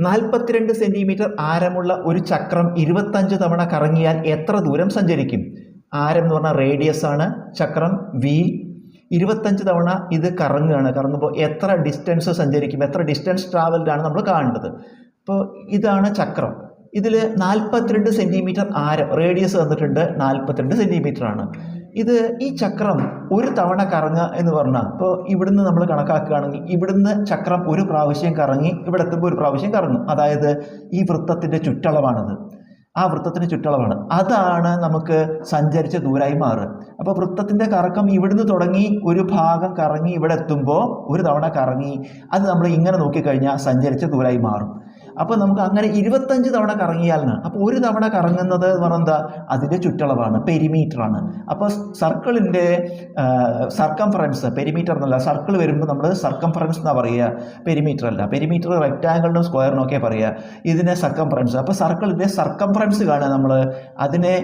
നാൽപ്പത്തിരണ്ട് സെന്റിമീറ്റർ ആരമുള്ള ഒരു ചക്രം ഇരുപത്തഞ്ച് തവണ കറങ്ങിയാൽ എത്ര ദൂരം സഞ്ചരിക്കും? ആരം എന്ന് പറഞ്ഞാൽ റേഡിയസ് ആണ് ചക്രം വീൽ ഇരുപത്തഞ്ച് തവണ ഇത് കറങ്ങുകയാണ്. കറങ്ങുമ്പോൾ എത്ര ഡിസ്റ്റൻസ് സഞ്ചരിക്കും എത്ര ഡിസ്റ്റൻസ് ട്രാവൽഡാണ് നമ്മൾ കാണേണ്ടത്. അപ്പോൾ ഇതാണ് ചക്രം. ഇതിൽ നാൽപ്പത്തിരണ്ട് സെന്റിമീറ്റർ ആരം റേഡിയസ് തന്നിട്ടുണ്ട് നാൽപ്പത്തിരണ്ട് സെന്റിമീറ്റർ ആണ് ഇത് ഈ ചക്രം ഒരു തവണ കറങ്ങുക എന്ന് പറഞ്ഞാൽ ഇപ്പോൾ ഇവിടുന്ന് നമ്മൾ കണക്കാക്കുകയാണെങ്കിൽ ഇവിടുന്ന് ചക്രം ഒരു പ്രാവശ്യം കറങ്ങി ഇവിടെ എത്തുമ്പോൾ ഒരു പ്രാവശ്യം കറങ്ങും. അതായത് ഈ വൃത്തത്തിന്റെ ചുറ്റളവാണത്. ആ വൃത്തത്തിന് ചുറ്റളവാണ്. അതാണ് നമുക്ക് സഞ്ചരിച്ച ദൂരമായി മാറുക. അപ്പോൾ വൃത്തത്തിന്റെ കറക്കം ഇവിടുന്ന് തുടങ്ങി ഒരു ഭാഗം കറങ്ങി ഇവിടെ എത്തുമ്പോൾ ഒരു തവണ കറങ്ങി അത് നമ്മൾ ഇങ്ങനെ നോക്കിക്കഴിഞ്ഞാൽ സഞ്ചരിച്ച ദൂരമായി മാറും. അപ്പോൾ നമുക്ക് അങ്ങനെ ഇരുപത്തഞ്ച് തവണ കറങ്ങിയാലാണ്. അപ്പോൾ ഒരു തവണ കറങ്ങുന്നത് എന്ന് പറഞ്ഞാൽ എന്താ അതിന്റെ ചുറ്റളവാണ് പെരിമീറ്റർ ആണ് അപ്പോൾ സർക്കിളിന്റെ സർക്കംഫറൻസ് പെരിമീറ്റർ എന്നല്ല സർക്കിൾ വരുമ്പോൾ നമ്മൾ സർക്കംഫറൻസ് എന്നാണ് പറയുക. പെരിമീറ്റർ അല്ല പെരിമീറ്റർ റെക്റ്റാങ്കിളിനും സ്ക്വയറിനും ഒക്കെ പറയുക. ഇതിനെ സർക്കംഫറൻസ് അപ്പോൾ സർക്കിളിന്റെ സർക്കംഫറൻസ് കാണുക നമ്മൾ അതിനെ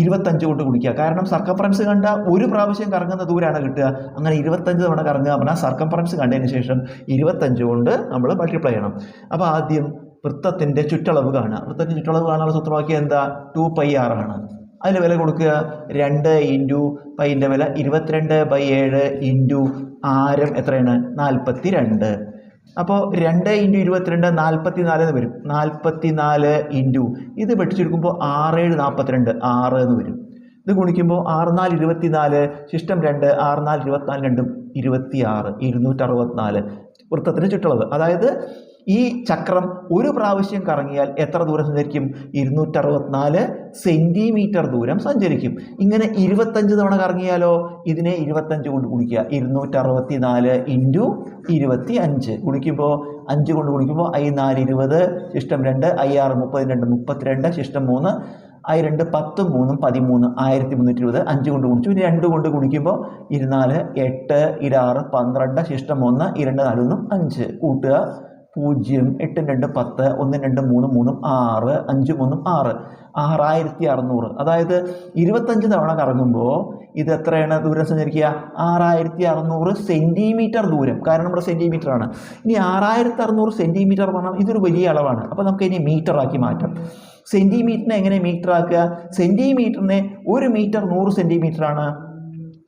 ഇരുപത്തഞ്ച് കൊണ്ട് കുടിക്കുക കാരണം സർക്കംഫറൻസ് കണ്ട ഒരു പ്രാവശ്യം കറങ്ങുന്ന ദൂരമാണ് കിട്ടുക. അങ്ങനെ ഇരുപത്തഞ്ച് തവണ കറങ്ങുക പറഞ്ഞാൽ സർക്കംഫറൻസ് കണ്ടതിന് ശേഷം ഇരുപത്തഞ്ച് കൊണ്ട് നമ്മൾ മൾട്ടിപ്ലൈ ചെയ്യണം. അപ്പോൾ ആദ്യം വൃത്തത്തിന്റെ ചുറ്റളവ് കാണുക. വൃത്തത്തിന്റെ ചുറ്റളവ് കാണാനുള്ള സൂത്രവാക്യം എന്താ? ടു പൈ ആർ ആണ്. അതിൽ വില കൊടുക്കുക. രണ്ട് ഇന്റു പൈന്റെ വില ഇരുപത്തിരണ്ട് ബൈ ഏഴ് ഇന്റു ആരം എത്രയാണ്? നാൽപ്പത്തി രണ്ട് അപ്പോൾ രണ്ട് ഇന്റു ഇരുപത്തിരണ്ട് നാൽപ്പത്തി നാല് എന്ന് വരും. നാൽപ്പത്തി നാല് ഇന്റു. ഇത് വെട്ടിച്ചെടുക്കുമ്പോൾ ആറേഴ് നാൽപ്പത്തിരണ്ട് ആറ് എന്ന് വരും. ഇത് ഗുണിക്കുമ്പോൾ ആറ് നാല് ഇരുപത്തി നാല് ശിഷ്ടം രണ്ട് ആറ് നാല് ഇരുപത്തിനാല് രണ്ടും ഇരുപത്തി ആറ് ഇരുന്നൂറ്ററുപത്തിനാല്. വൃത്തത്തിന് ചുറ്റളവ്. അതായത് ഈ ചക്രം ഒരു പ്രാവശ്യം കറങ്ങിയാൽ എത്ര ദൂരം സഞ്ചരിക്കും? ഇരുന്നൂറ്ററുപത്തിനാല് സെന്റിമീറ്റർ ദൂരം സഞ്ചരിക്കും. ഇങ്ങനെ ഇരുപത്തഞ്ച് തവണ കറങ്ങിയാലോ? ഇതിനെ ഇരുപത്തഞ്ച് കൊണ്ട് ഗുണിക്കുക. ഇരുന്നൂറ്ററുപത്തി നാല് ഇന്റു ഇരുപത്തി അഞ്ച് ഗുണിക്കുമ്പോൾ അഞ്ച് കൊണ്ട് ഗുണിക്കുമ്പോൾ ഐ നാല് ഇരുപത് ശിഷ്ടം രണ്ട് ഐ ആറ് മുപ്പത്തി രണ്ട് മുപ്പത്തിരണ്ട് ശിഷ്ടം മൂന്ന് ഐ രണ്ട് പത്തും മൂന്നും പതിമൂന്ന് ആയിരത്തി മുന്നൂറ്റി ഇരുപത് അഞ്ച് കൊണ്ട് ഗുണിച്ചു. ഇനി രണ്ട് കൊണ്ട് ഗുണിക്കുമ്പോൾ ഇരുന്നാൽ എട്ട് ഇരാറ് പന്ത്രണ്ട് ശിഷ്ടം ഒന്ന് ഇരണ്ട് നാലൊന്നും അഞ്ച് കൂട്ടുക. പൂജ്യം എട്ടും രണ്ട് പത്ത് ഒന്നും രണ്ട് മൂന്ന് മൂന്നും ആറ് അഞ്ച് മൂന്നും ആറ്. ആറായിരത്തി അറുന്നൂറ് അതായത് ഇരുപത്തഞ്ച് തവണ കറങ്ങുമ്പോൾ ഇത് എത്രയാണ് ദൂരം സഞ്ചരിക്കുക? ആറായിരത്തി അറുന്നൂറ് സെന്റിമീറ്റർ ദൂരം. കാരണം നമ്മുടെ സെന്റിമീറ്റർ ആണ്. ഇനി ആറായിരത്തി അറുന്നൂറ് സെന്റിമീറ്റർ പറഞ്ഞാൽ ഇതൊരു വലിയ അളവാണ്. അപ്പോൾ നമുക്ക് ഇനി മീറ്റർ ആക്കി മാറ്റാം. സെന്റിമീറ്ററിനെ എങ്ങനെ മീറ്റർ ആക്കുക? സെന്റിമീറ്ററിനെ ഒരു മീറ്റർ നൂറ് സെന്റിമീറ്റർ ആണ്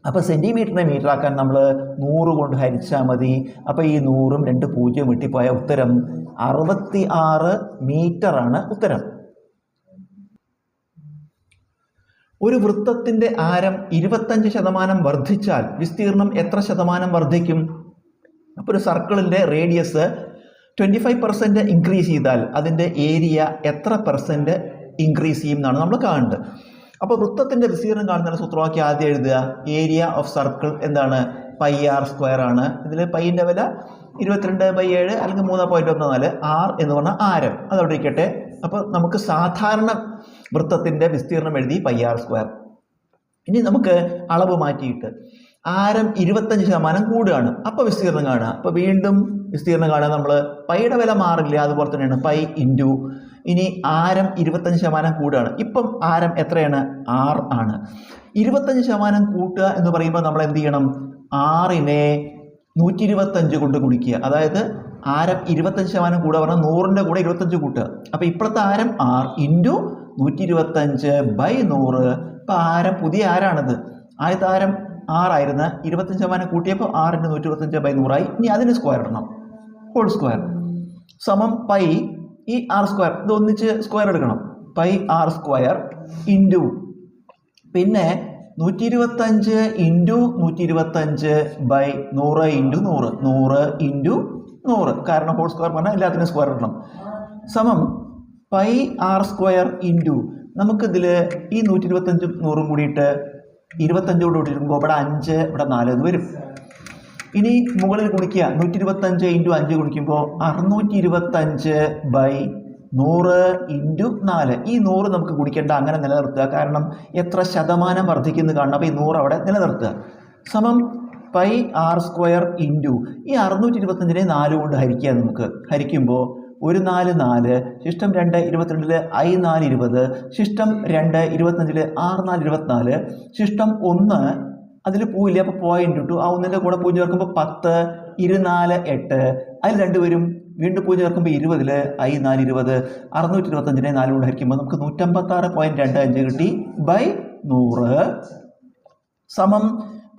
അപ്പോൾ സെന്റിമീറ്ററിനെ മീറ്റർ ആക്കാൻ നമ്മൾ നൂറ് കൊണ്ട് ഹരിച്ചാൽ മതി. അപ്പോൾ ഈ നൂറും രണ്ട് പൂജ്യം വെട്ടിപ്പോയ ഉത്തരം അറുപത്തി ആറ് മീറ്ററാണ് ഉത്തരം. ഒരു വൃത്തത്തിന്റെ ആരം ഇരുപത്തഞ്ച് ശതമാനം വർദ്ധിച്ചാൽ വിസ്തീർണം എത്ര ശതമാനം വർദ്ധിക്കും? അപ്പോൾ ഒരു സർക്കിളിന്റെ radius twenty five percent increase ചെയ്താൽ അതിന്റെ ഏരിയ എത്ര പെർസെന്റ് ഇൻക്രീസ് ചെയ്യും എന്നാണ് നമ്മൾ കാണേണ്ടത്. അപ്പോൾ വൃത്തത്തിന്റെ വിസ്തീർണം കാണുന്ന സൂത്രവാക്യം ആദ്യം എഴുതുക. ഏരിയ ഓഫ് സർക്കിൾ എന്താണ്? പൈ ആർ സ്ക്വയർ ആണ്. ഇതിൽ പൈന്റെ വില ഇരുപത്തിരണ്ട് ബൈ ഏഴ് അല്ലെങ്കിൽ മൂന്ന് പോയിന്റ് ഒന്ന് നാല് ആർ എന്ന് പറഞ്ഞാൽ ആരം. അതവിടെ ഇരിക്കട്ടെ. അപ്പോൾ നമുക്ക് സാധാരണ വൃത്തത്തിന്റെ വിസ്തീർണം എഴുതി പൈ ആർ സ്ക്വയർ ഇനി നമുക്ക് അളവ് മാറ്റിയിട്ട് ആരം ഇരുപത്തഞ്ച് ശതമാനം കൂടുകയാണ്. അപ്പോൾ വിസ്തീർണം കാണുക. അപ്പോൾ വീണ്ടും വിസ്തീർണം കാണുക നമ്മൾ പൈയുടെ വില മാറില്ല. അതുപോലെ തന്നെയാണ് പൈ ഇന്റു ഇനി ആരം ഇരുപത്തഞ്ച് ശതമാനം കൂടുകയാണ്. ഇപ്പം ആരം എത്രയാണ്? ആർ ആണ്. ഇരുപത്തഞ്ച് ശതമാനം കൂട്ടുക എന്ന് പറയുമ്പോൾ നമ്മൾ എന്ത് ചെയ്യണം? ആറിനെ നൂറ്റി ഇരുപത്തഞ്ച് കൊണ്ട് കുടിക്കുക അതായത് ആരം ഇരുപത്തഞ്ച് ശതമാനം കൂടുക പറഞ്ഞാൽ നൂറിന്റെ കൂടെ ഇരുപത്തഞ്ച് കൂട്ടുക. അപ്പോൾ ഇപ്പോഴത്തെ ആരം ആർ ഇന്റു നൂറ്റി ഇരുപത്തഞ്ച് ബൈ നൂറ്. ഇപ്പോൾ ആരം പുതിയ ആരാണിത്? ആദ്യത്തെ ആരം ആറായിരുന്നു. ഇരുപത്തഞ്ച് ശതമാനം കൂട്ടിയപ്പോൾ ആറിന്റെ നൂറ്റി ഇരുപത്തഞ്ച് ബൈ നൂറായി. ഇനി അതിന് സ്ക്വയർ ഇടണം. ഹോൾ സ്ക്വയർ സമം പൈ ഈ ആർ സ്ക്വയർ ഇത് ഒന്നിച്ച് സ്ക്വയർ എടുക്കണം. പൈ ആർ സ്ക്വയർ ഇന്റു പിന്നെ നൂറ്റി ഇരുപത്തഞ്ച് ഇന്റു നൂറ്റി ഇരുപത്തഞ്ച് ബൈ നൂറ് ഇന്റു നൂറ് നൂറ് ഇന്റു നൂറ്. കാരണം ഹോൾ സ്ക്വയർ പറഞ്ഞാൽ എല്ലാത്തിനും സ്ക്വയർ ഇടണം. സമം പൈ ആർ സ്ക്വയർ ഇന്റു നമുക്കിതിൽ ഈ നൂറ്റി ഇരുപത്തഞ്ചും നൂറും കൂടിയിട്ട് ഇരുപത്തഞ്ചോട് കൂട്ടിയിരിക്കുമ്പോൾ ഇവിടെ അഞ്ച് ഇവിടെ നാല് എന്ന് വരും. ഇനി മുകളിൽ ഗുണിക്കുക നൂറ്റി ഇരുപത്തഞ്ച് ഇന്റു അഞ്ച് ഗുണിക്കുമ്പോൾ അറുന്നൂറ്റി ഇരുപത്തഞ്ച് ബൈ നൂറ് ഇന്റു നാല്. ഈ നൂറ് നമുക്ക് ഗുണിക്കേണ്ട അങ്ങനെ നിലനിർത്തുക. കാരണം എത്ര ശതമാനം വർദ്ധിക്കുന്നു കാണണം. അപ്പോൾ ഈ നൂറ് അവിടെ നിലനിർത്തുക. സമം പൈ ആർ സ്ക്വയർ ഇന്റു ഈ അറുന്നൂറ്റി ഇരുപത്തഞ്ചിനെ നാല് കൊണ്ട് ഹരിക്കുക നമുക്ക്. ഹരിക്കുമ്പോൾ ഒരു നാല് നാല് ശിഷ്ടം രണ്ട് ഇരുപത്തിരണ്ടിൽ ഐ നാല് ഇരുപത് ശിഷ്ടം രണ്ട് ഇരുപത്തഞ്ചിൽ ആറ് നാല് ഇരുപത്തിനാല് ശിഷ്ടം ഒന്ന് അതിൽ പൂവില്ല? അപ്പോൾ പോയിന്റ് ഇട്ടു. ആ ഒന്നിന്റെ കൂടെ പൂജ്യം ചേർക്കുമ്പോൾ പത്ത് ഇരുനാല് എട്ട്. അതിൽ രണ്ടുപേരും വീണ്ടും പൂജ്യം ചേർക്കുമ്പോൾ ഇരുപതിൽ ഐ നാല് ഇരുപത്. അറുന്നൂറ്റി ഇരുപത്തഞ്ചിനെ നാല് കൊണ്ട് ഹരിക്കുമ്പോൾ നമുക്ക് നൂറ്റമ്പത്താറ് പോയിന്റ് രണ്ട് അഞ്ച് കിട്ടി ബൈ നൂറ്. സമം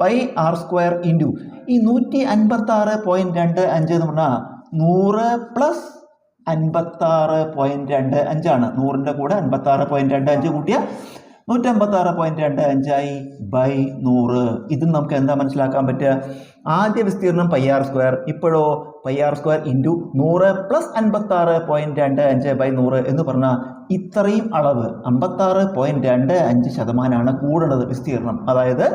പൈ ആർ സ്ക്വയർ ഇന്റു ഈ നൂറ്റി അൻപത്താറ് പോയിന്റ് രണ്ട് അഞ്ച് എന്ന് പറഞ്ഞാൽ നൂറ് പ്ലസ് അൻപത്താറ് പോയിന്റ് രണ്ട് അഞ്ചാണ്. നൂറിന്റെ കൂടെ അൻപത്താറ് പോയിന്റ് രണ്ട് അഞ്ച് കൂട്ടിയ നൂറ്റമ്പത്താറ് പോയിന്റ് രണ്ട് അഞ്ചായി ബൈ നൂറ്. ഇതും നമുക്ക് എന്താ മനസ്സിലാക്കാൻ പറ്റുക? ആദ്യ വിസ്തീർണം പൈ ആർ സ്ക്വയർ. ഇപ്പോഴോ പൈ ആർ സ്ക്വയർ ഇന്റു നൂറ് പ്ലസ് അൻപത്തി ആറ് പോയിന്റ് രണ്ട് അഞ്ച് ബൈ നൂറ് എന്ന് പറഞ്ഞാൽ ഇത്രയും അളവ്. അമ്പത്താറ് പോയിന്റ് രണ്ട് അഞ്ച് ശതമാനമാണ് കൂടുന്നത് വിസ്തീർണം അതായത്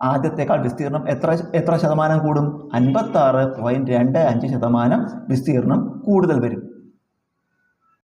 ആദ്യത്തേക്കാൾ വിസ്തീർണം എത്ര എത്ര ശതമാനം കൂടും? അൻപത്താറ് പോയിന്റ് രണ്ട് അഞ്ച് ശതമാനം വിസ്തീർണം കൂടുതൽ വരും.